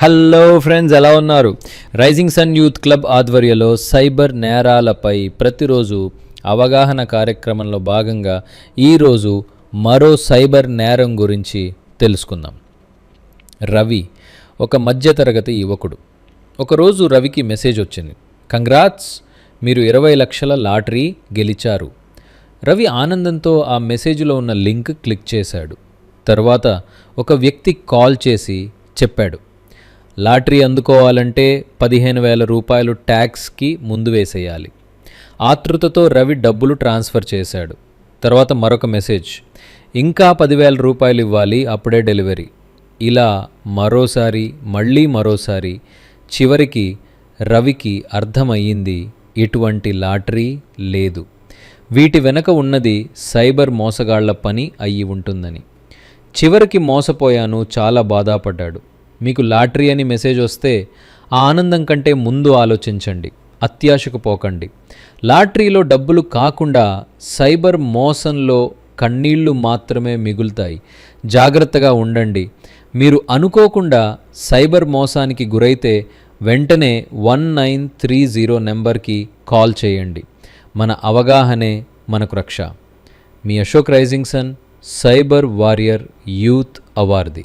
Hello friends ఎలా ఉన్నారు? Rising sun youth club ఆధ్వర్యంలో సైబర్ నేరాలపై ప్రతిరోజు అవగాహన కార్యక్రమంలో భాగంగా ఈరోజు మరో సైబర్ నేరం గురించి తెలుసుకుందాం. రవి ఒక మధ్యతరగతి యువకుడు. ఒకరోజు రవికి మెసేజ్ వచ్చింది. కంగ్రాట్స్ మీరు ఇరవై లక్షల లాటరీ గెలిచారు. రవి ఆనందంతో ఆ మెసేజ్లో ఉన్న లింక్ క్లిక్ చేశాడు. తర్వాత ఒక వ్యక్తి కాల్ చేసి చెప్పాడు. లాటరీ అందుకోవాలంటే పదిహేను వేల రూపాయలు ట్యాక్స్కి ముందు వేసేయాలి. ఆతృతతో రవి డబ్బులు ట్రాన్స్ఫర్ చేశాడు. తర్వాత మరొక మెసేజ్ ఇంకా పదివేల రూపాయలు ఇవ్వాలి అప్పుడే డెలివరీ. ఇలా మరోసారి మళ్ళీ మరోసారి చివరికి రవికి అర్థమయ్యింది ఇటువంటి లాటరీ లేదు. వీటి వెనక ఉన్నది సైబర్ మోసగాళ్ళ పని అయ్యి ఉంటుందని. చివరికి మోసపోయాను చాలా బాధపడ్డాడు. మీకు లాటరీ అని మెసేజ్ వస్తే ఆ ఆనందం కంటే ముందు ఆలోచించండి అత్యాశకు పోకండి. లాటరీలో డబ్బులు కాకుండా సైబర్ మోసంలో కన్నీళ్ళు మాత్రమే మిగులుతాయి. జాగ్రత్తగా ఉండండి. మీరు అనుకోకుండా సైబర్ మోసానికి గురైతే వెంటనే వన్ నైన్ త్రీ జీరో నెంబర్కి కాల్ చేయండి. మన అవగాహనే మనకు రక్ష. మీ Ashok rising sun cyber warrior youth awardee.